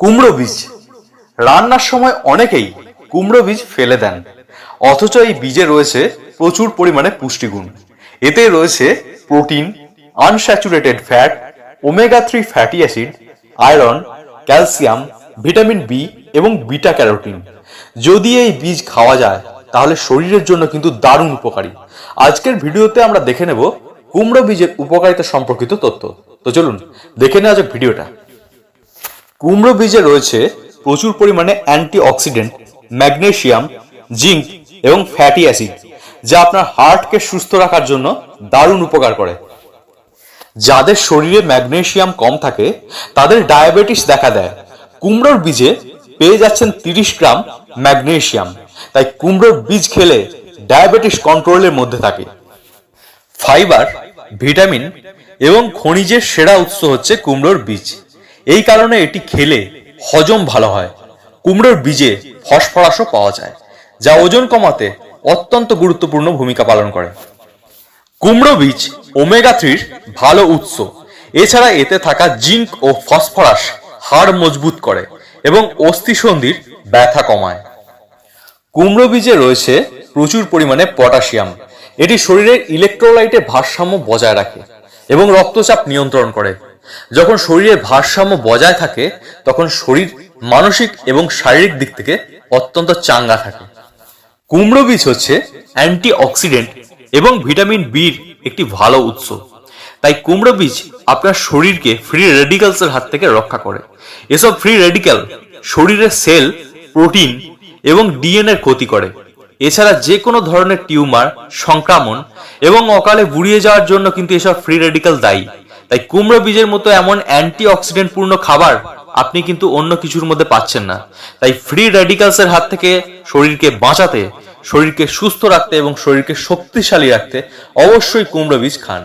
কুমড়ো বীজ। রান্নার সময় অনেকেই কুমড়ো বীজ ফেলে দেন। অথচ এই বীজে রয়েছে প্রচুর পরিমাণে পুষ্টিগুণ। এতে রয়েছে protein, unsaturated fat, omega three fatty acid, iron, calcium, vitamin B এবং বিটা ক্যারোটিন। যদি এই বীজ খাওয়া যায়, তাহলে শরীরের জন্য কিন্তু দারুণ উপকারী। আজকের ভিডিওতে আমরা দেখে নেব কুমড়ো বীজের উপকারিতা সম্পর্কিত তথ্য। তো চলুন, দেখে নেওয়া যাক ভিডিওটা। কুমড়ো বীজে রয়েছে প্রচুর পরিমাণে অ্যান্টিঅক্সিডেন্ট ম্যাগনেসিয়াম জিঙ্ক এবং ফ্যাটি অ্যাসিড, যা আপনার হার্টকে সুস্থ রাখার জন্য দারুণ উপকার করে। যাদের শরীরে ম্যাগনেসিয়াম কম থাকে, তাদের ডায়াবেটিস দেখা দেয়। কুমড়োর বীজে পেয়ে যাচ্ছেন তিরিশ গ্রাম ম্যাগনেসিয়াম তাই কুমড়োর বীজ খেলে ডায়াবেটিস কন্ট্রোলের মধ্যে থাকে। ফাইবার, ভিটামিন এবং খনিজের সেরা উৎস হচ্ছে কুমড়োর বীজ। এই কারণে এটি খেলে হজম ভালো হয়। কুমড়োর বীজে ফসফরাসও পাওয়া যায়, যা ওজন কমাতে অত্যন্ত গুরুত্বপূর্ণ ভূমিকা পালন করে। কুমড়ো বীজ ওমেগা থ্রির ভালো উৎস। এছাড়া এতে থাকা জিঙ্ক ও ফসফরাস হাড় মজবুত করে এবং অস্থিসন্ধির ব্যথা কমায়। কুমড়ো বীজে রয়েছে প্রচুর পরিমাণে পটাশিয়াম। এটি শরীরের ইলেকট্রোলাইটের ভারসাম্য বজায় রাখে এবং রক্তচাপ নিয়ন্ত্রণ করে। যখন শরীরের ভারসাম্য বজায় থাকে, তখন শরীর মানসিক এবং শারীরিক দিক থেকে অত্যন্ত চাঙ্গা থাকে। কুমড়ো বীজ হচ্ছে অ্যান্টি অক্সিডেন্ট এবং ভিটামিন বির একটি ভালো উৎস। তাই কুমড়ো বীজ আপনার শরীরকে ফ্রি রেডিক্যালসের হাত থেকে রক্ষা করে। এসব ফ্রি রেডিক্যাল শরীরের সেল প্রোটিন এবং ডিএনএর ক্ষতি করে। এছাড়া যে কোনো ধরনের টিউমার, সংক্রমণ এবং অকালে বুড়িয়ে যাওয়ার জন্য কিন্তু এসব ফ্রি রেডিক্যাল দায়ী। তাই কুমড়ো বীজের মতো এমন অ্যান্টি অক্সিডেন্ট পূর্ণ খাবার আপনি কিন্তু অন্য কিছুর মধ্যে পাচ্ছেন না। তাই ফ্রি রেডিকালসের হাত থেকে শরীরকে বাঁচাতে, শরীরকে সুস্থ রাখতে এবং শরীরকে শক্তিশালী রাখতে অবশ্যই কুমড়ো বীজ খান।